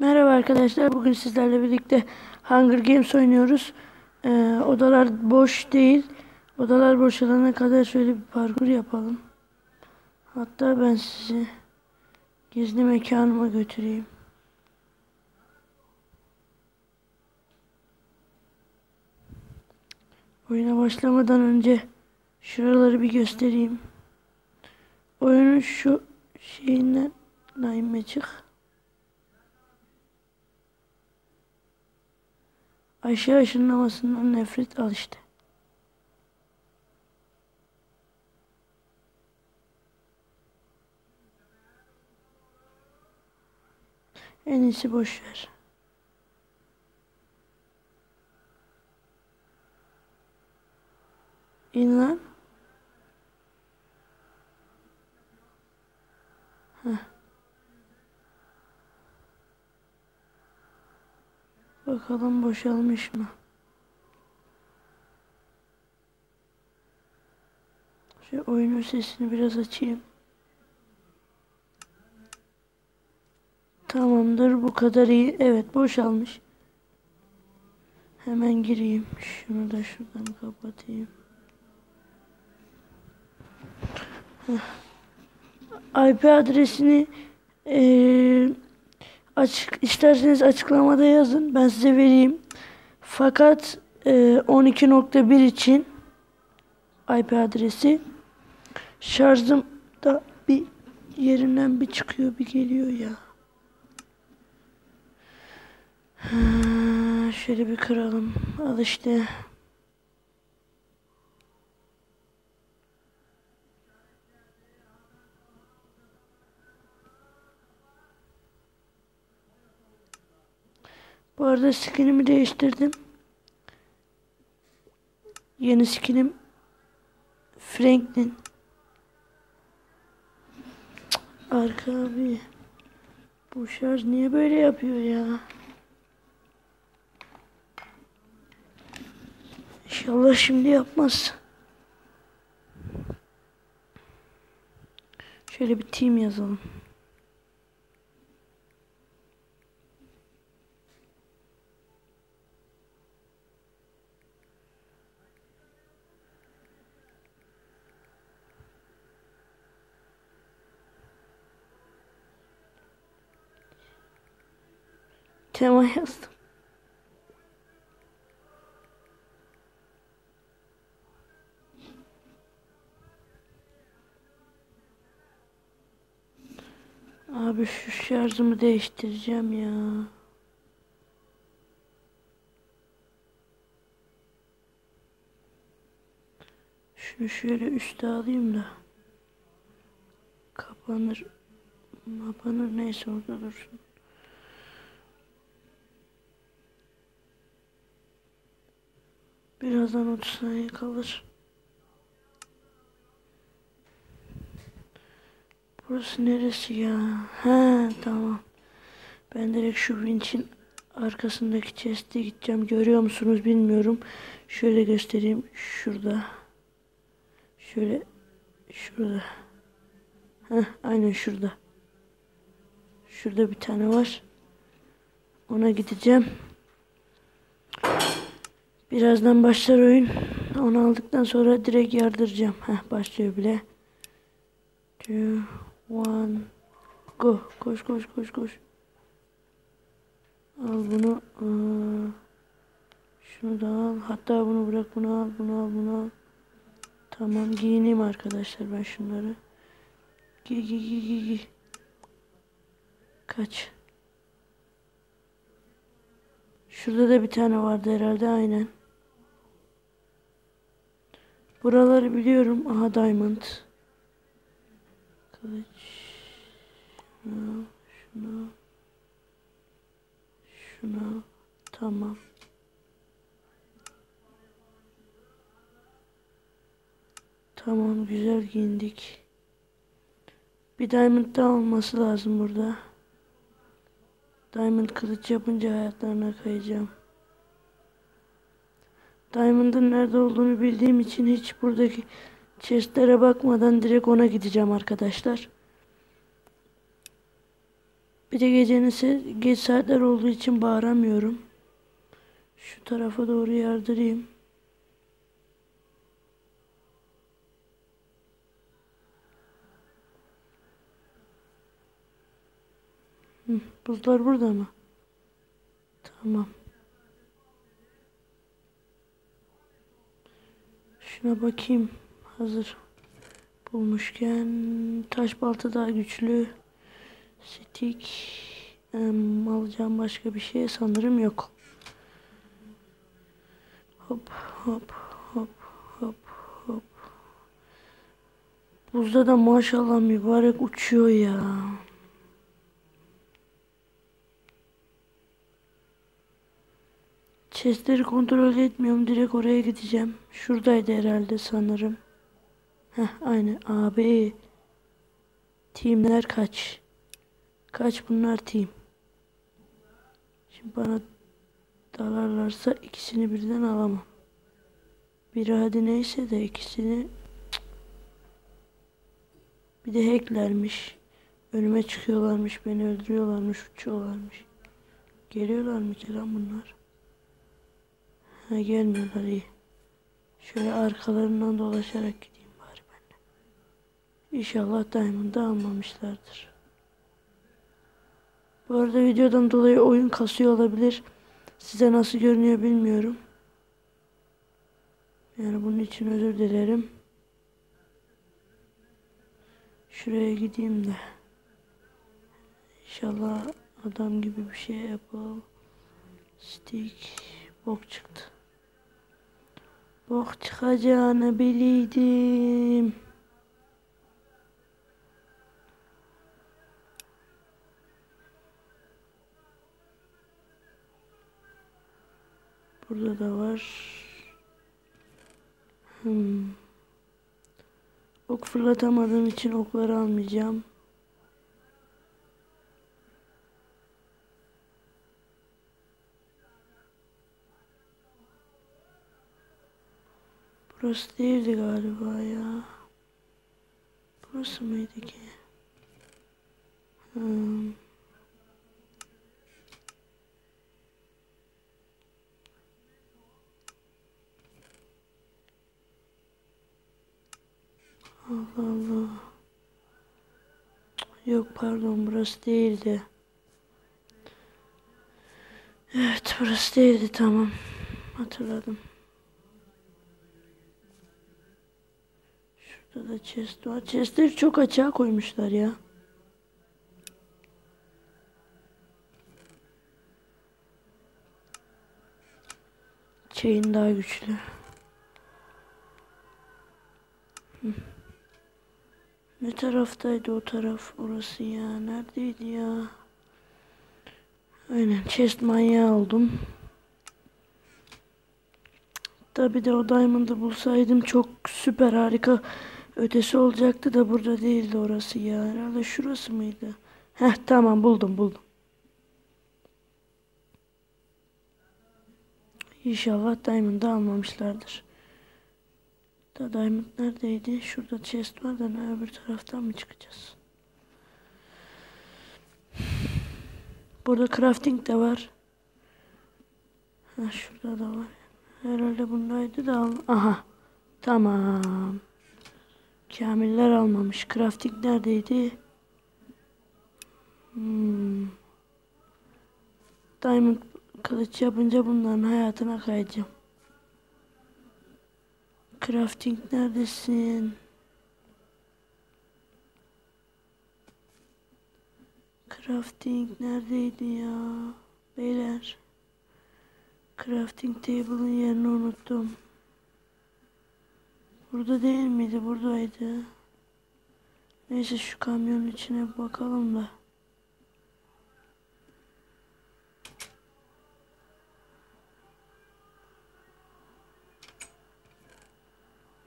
Merhaba arkadaşlar. Bugün sizlerle birlikte Hunger Games oynuyoruz. Ee, odalar boş değil. Odalar boşalana kadar şöyle bir parkur yapalım. Hatta ben sizi gizli mekanıma götüreyim. Oyuna başlamadan önce şuraları bir göstereyim. Oyunun şu şeyinden daime çık. Aşağı ışınlamasından nefret al işte. En iyisi boş ver. İn lan. Heh. Bakalım boşalmış mı? Şu oyunun sesini biraz açayım. Tamamdır bu kadar iyi. Evet boşalmış. Hemen gireyim. Şunu da şuradan kapatayım. IP adresini eee açık isterseniz açıklamada yazın. Ben size vereyim. Fakat e, 12.1 için IP adresi şarjım da bir yerinden bir çıkıyor bir geliyor ya. Ha, şöyle bir kıralım. Al işte. Bu arada skinimi değiştirdim. Yeni skinim Franklin. Arka abi. Bu şarj niye böyle yapıyor ya? İnşallah şimdi yapmaz. Şöyle bir team yazalım. Tema yazdım. Abi şu şarjımı değiştireceğim ya. Şunu şöyle üste alayım da. Kapanır. Kapanır neyse orada dursun. Birazdan 30 saniye kalır. Burası neresi ya? He tamam. Ben direkt şu vinçin arkasındaki chest'e gideceğim. Görüyor musunuz bilmiyorum. Şöyle göstereyim. Şurada. Şöyle. Şurada. Heh, aynen şurada. Şurada bir tane var. Ona gideceğim. Birazdan başlar oyun. Onu aldıktan sonra direkt yardıracağım. Heh başlıyor bile. Two, one, go. Koş koş koş koş. Al bunu. Aa, şunu da al. Hatta bunu bırak bunu al. Bunu al bunu al. Tamam giyineyim arkadaşlar ben şunları. Giy giy giy giy giy. Kaç. Şurada da bir tane vardı herhalde aynen. Buraları biliyorum. Aha diamond. Kılıç. Şuna, şuna. Şuna. Tamam. Tamam güzel giyindik. Bir diamond daha olması lazım burada. Diamond kılıç yapınca hayatlarına kayacağım. Diamond'ın nerede olduğunu bildiğim için hiç buradaki chestlere bakmadan direkt ona gideceğim arkadaşlar. Bir de gecenin geç saatler olduğu için bağıramıyorum. Şu tarafa doğru yardırayım. Hı, buzlar burada mı? Tamam. Şuna bakayım. Hazır. Bulmuşken taş balta daha güçlü. Stick. Em, alacağım başka bir şey sanırım yok. Hop hop hop hop hop. Buzda da maşallah mübarek uçuyor ya. Chestleri kontrol etmiyorum. Direkt oraya gideceğim. Şuradaydı herhalde sanırım. Heh aynı. Abi. Teamler kaç? Kaç bunlar team? Şimdi bana dalarlarsa ikisini birden alamam. Biri hadi neyse de ikisini bir de hacklermiş. Önüme çıkıyorlarmış, beni öldürüyorlarmış, uçuyorlarmış. Geliyorlar mı ki lan bunlar? Ha gelmiyorlar iyi. Şöyle arkalarından dolaşarak gideyim bari ben. İnşallah Diamond'ı almamışlardır. Bu arada videodan dolayı oyun kasıyor olabilir. Size nasıl görünüyor bilmiyorum. Yani bunun için özür dilerim. Şuraya gideyim de. İnşallah adam gibi bir şey yapalım. Stick. Bok çıktı. Bok çıkacağını biliydim. Burada da var. Hmm. Ok fırlatamadığım için okları almayacağım. Burası değildi galiba ya. Burası mıydı ki? Hmm. Allah Allah. Yok pardon burası değildi. Evet burası değildi tamam. Hatırladım. Şurada da chest var. Chestleri çok açığa koymuşlar ya. Chain daha güçlü. Ne taraftaydı o taraf orası ya? Neredeydi ya? Aynen chest manyağı oldum. Tabi de o diamond'ı bulsaydım çok süper harika ötesi olacaktı da burada değildi orası ya. Herhalde şurası mıydı? Heh tamam buldum buldum. İnşallah diamond'ı almamışlardır. Da diamond neredeydi? Şurada chest var da ne öbür taraftan mı çıkacağız? Burada crafting de var. Ha şurada da var. Herhalde bundaydı da al. Aha. Tamam. Kamiller almamış. Crafting neredeydi? Hmm. Diamond kılıç yapınca bunların hayatına kayacağım. Crafting neredesin? Crafting neredeydi ya? Beyler. Crafting table'ın yerini unuttum. Burada değil miydi? Buradaydı. Neyse şu kamyonun içine bakalım da.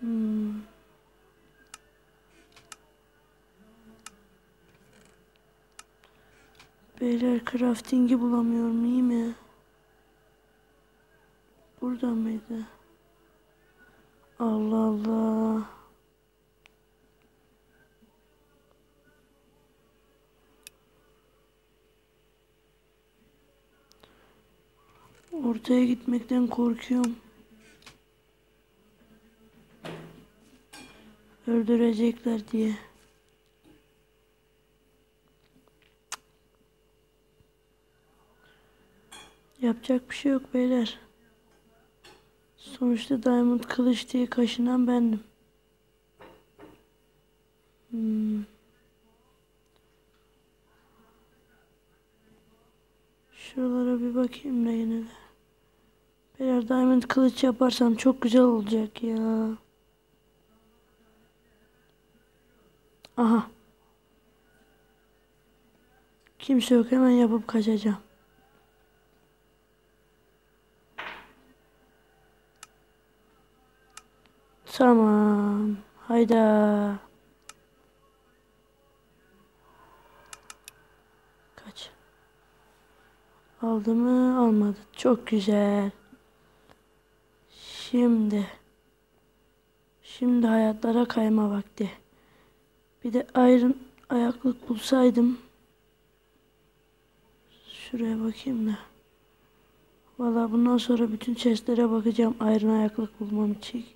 Hmm. Beyler crafting'i bulamıyorum iyi mi? Burada mıydı? Allah Allah. Ortaya gitmekten korkuyorum. Öldürecekler diye. Yapacak bir şey yok beyler. Sonuçta Diamond Kılıç diye kaşınan bendim. Hmm. Şuralara bir bakayım da yine de. Beyler Diamond Kılıç yaparsam çok güzel olacak ya. Aha. Kimse yok hemen yapıp kaçacağım. Tamam. Hayda. Kaç. Aldı mı? Almadı. Çok güzel. Şimdi. Şimdi hayatlara kayma vakti. Bir de ayrın ayaklık bulsaydım. Şuraya bakayım da. Valla bundan sonra bütün chestlere bakacağım ayrın ayaklık bulmam için.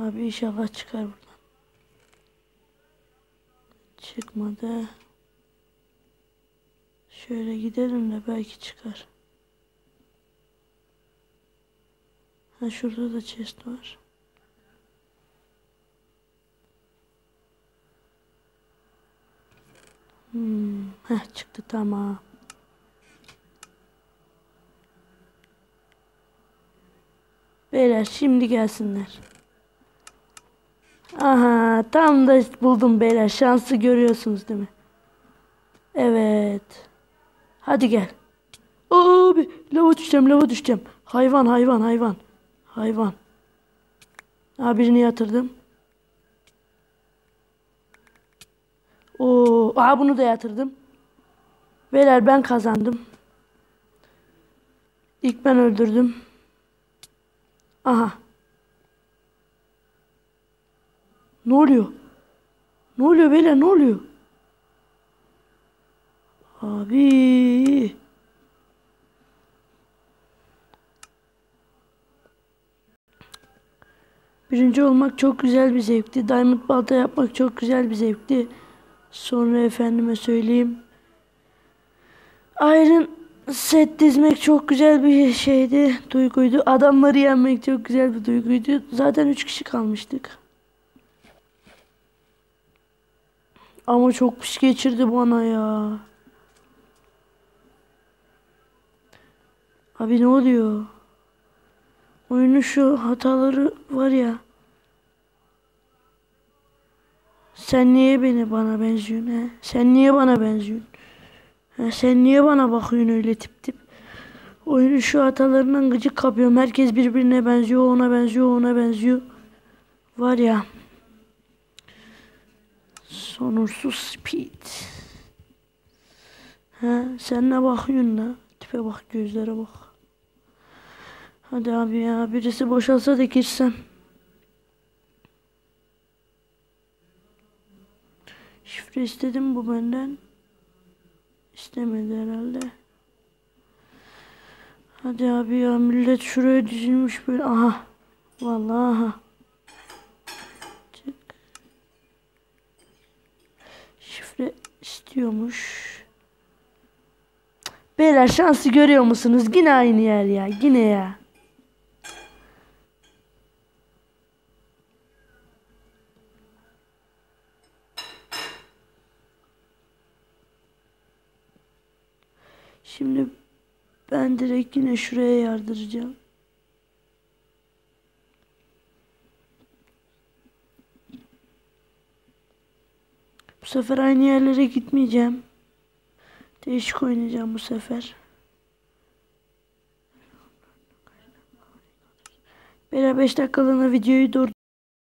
Abi inşallah çıkar buradan. Çıkmadı. Şöyle gidelim de belki çıkar. Ha şurada da chest var. Hmm, heh, çıktı tamam. Beyler şimdi gelsinler. Aha tam da buldum beyler. Şansı görüyorsunuz değil mi? Evet. Hadi gel. Abi lava düşeceğim lava düşeceğim. Hayvan hayvan hayvan. Hayvan. Ha birini yatırdım. Oo, aha bunu da yatırdım. Beyler ben kazandım. İlk ben öldürdüm. Aha. Ne oluyor? Ne oluyor beyler ne oluyor? Abi. Birinci olmak çok güzel bir zevkti. Diamond balta yapmak çok güzel bir zevkti. Sonra efendime söyleyeyim. Iron set dizmek çok güzel bir şeydi, duyguydu. Adamları yenmek çok güzel bir duyguydu. Zaten 3 kişi kalmıştık. Ama çok piş geçirdi bana ya. Abi ne oluyor? Oyunun şu hataları var ya. Sen niye beni bana benziyorsun he? Sen niye bana benziyorsun? He, sen niye bana bakıyorsun öyle tip tip? Oyunun şu hatalarından gıcık kapıyorum. Herkes birbirine benziyor, ona benziyor, ona benziyor. Var ya. Sonursuz speed. He, sen ne bakıyorsun la? Tipe bak, gözlere bak. Hadi abi ya, birisi boşalsa da girsem. Şifre istedim bu benden. İstemedi herhalde. Hadi abi ya millet şuraya dizilmiş böyle. Aha. Vallahi aha. Çık. Şifre istiyormuş. Beyler şansı görüyor musunuz? Yine aynı yer ya. Yine ya. Şimdi ben direkt yine şuraya yardıracağım. Bu sefer aynı yerlere gitmeyeceğim. Değişik oynayacağım bu sefer. Beyler 5 dakikalığına videoyu dur